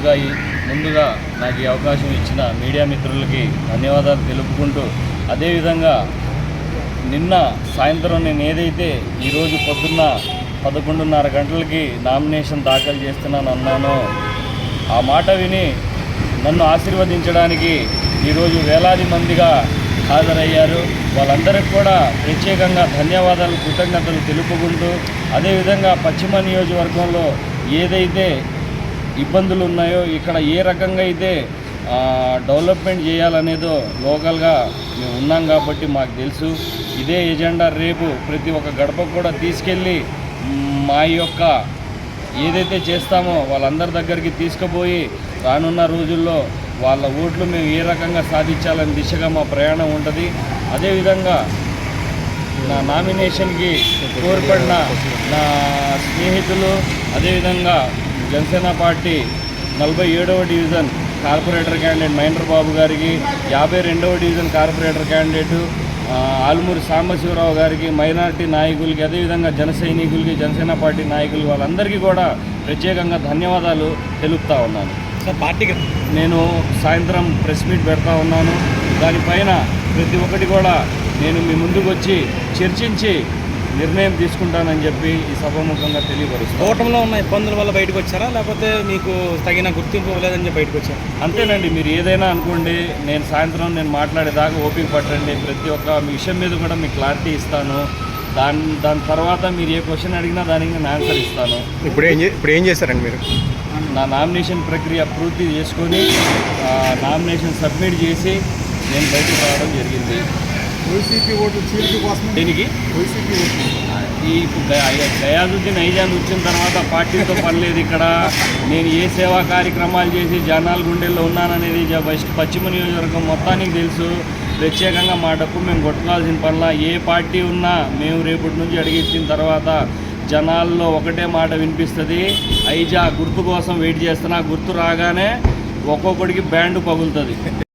ముందుగా ఈ ముందుగా నాకు ఈ అవకాశం ఇచ్చిన మీడియా మిత్రులకి ధన్యవాదాలు తెలుపుకుంటూ అదేవిధంగా నిన్న సాయంత్రం నేను ఏదైతే ఈరోజు పొద్దున్న పదకొండున్నర గంటలకి నామినేషన్ దాఖలు చేస్తున్నాను అన్నానో ఆ మాట విని నన్ను ఆశీర్వదించడానికి ఈరోజు వేలాది మందిగా హాజరయ్యారు. వాళ్ళందరికీ కూడా ప్రత్యేకంగా ధన్యవాదాలు కృతజ్ఞతలు తెలుపుకుంటూ అదేవిధంగా పశ్చిమ నియోజకవర్గంలో ఏదైతే ఇబ్బందులు ఉన్నాయో ఇక్కడ ఏ రకంగా అయితే డెవలప్మెంట్ చేయాలనేదో లోకల్గా మేము ఉన్నాం కాబట్టి మాకు తెలుసు. ఇదే ఎజెండా రేపు ప్రతి ఒక్క గడపకు కూడా తీసుకెళ్ళి మా యొక్క ఏదైతే చేస్తామో వాళ్ళందరి దగ్గరికి తీసుకుపోయి రానున్న రోజుల్లో వాళ్ళ ఓట్లు మేము ఏ రకంగా సాధించాలని దిశగా మా ప్రయాణం ఉంటుంది. అదేవిధంగా నా నామినేషన్కి తోడ్పడిన నా స్నేహితులు అదేవిధంగా జనసేన పార్టీ నలభై ఏడవ division corporator candidate Mahendra Babu గారికి యాభై రెండవ division corporator candidate Almuri Sambasivarao గారికి మైనారిటీ నాయకులకి అదేవిధంగా జన సైనికులకి జనసేన పార్టీ నాయకులు వాళ్ళందరికీ కూడా ప్రత్యేకంగా ధన్యవాదాలు తెలుపుతా ఉన్నాను. సార్ పార్టీకి నేను సాయంత్రం ప్రెస్ మీట్ పెడతా ఉన్నాను. దానిపైన ప్రతి ఒక్కటి కూడా నేను మీ ముందుకు వచ్చి చర్చించి నిర్ణయం తీసుకుంటానని చెప్పి ఈ సభాముఖంగా తెలియపరుస్తాను ఓటంలో ఉన్న ఇబ్బందుల వల్ల బయటకు వచ్చారా? లేకపోతే మీకు తగిన గుర్తింపు ఇవ్వలేదని చెప్పి బయటకు వచ్చారా? అంతేనండి మీరు ఏదైనా అనుకోండి నేను సాయంత్రం నేను మాట్లాడేదాకా ఓపిక పట్టండి. ప్రతి ఒక్క విషయం మీద కూడా మీకు క్లారిటీ ఇస్తాను. దాని దాని తర్వాత మీరు ఏ క్వశ్చన్ అడిగినా దానికి నేను ఆన్సర్ ఇస్తాను. ఇప్పుడు ఏం చే- ఇప్పుడు ఏం చేశారండి మీరు? నా నామినేషన్ ప్రక్రియ పూర్తి చేసుకొని ఆ, నామినేషన్ సబ్మిట్ చేసి నేను బయటకు రావడం జరిగింది. వైసీపీ ఓట్లు చీలిక కోసం దీనికి? వైసీపీ ఓట్లు ఈ గ- గయాజుద్దీన్ ఐజాన్ వచ్చిన తర్వాత పార్టీతో పని లేదు ఇక్కడ. నేను ఏ సేవా కార్యక్రమాలు చేసి జనాల గుండెల్లో ఉన్నాననేది వెస్ట్ పశ్చిమ నియోజకవర్గం మొత్తానికి తెలుసు. ప్రత్యేకంగా మా డప్పు మేము కొట్టుకోవాల్సిన పనిలా ఏ పార్టీ ఉన్నా మేము రేపటి నుంచి అడిగిచ్చిన తర్వాత జనాల్లో ఒకటే మాట వినిపిస్తుంది. ఐజా గుర్తు కోసం వెయిట్ చేస్తున్నా. గుర్తు రాగానే ఒక్కొక్కడికి బ్యాండ్ పగులుతుంది.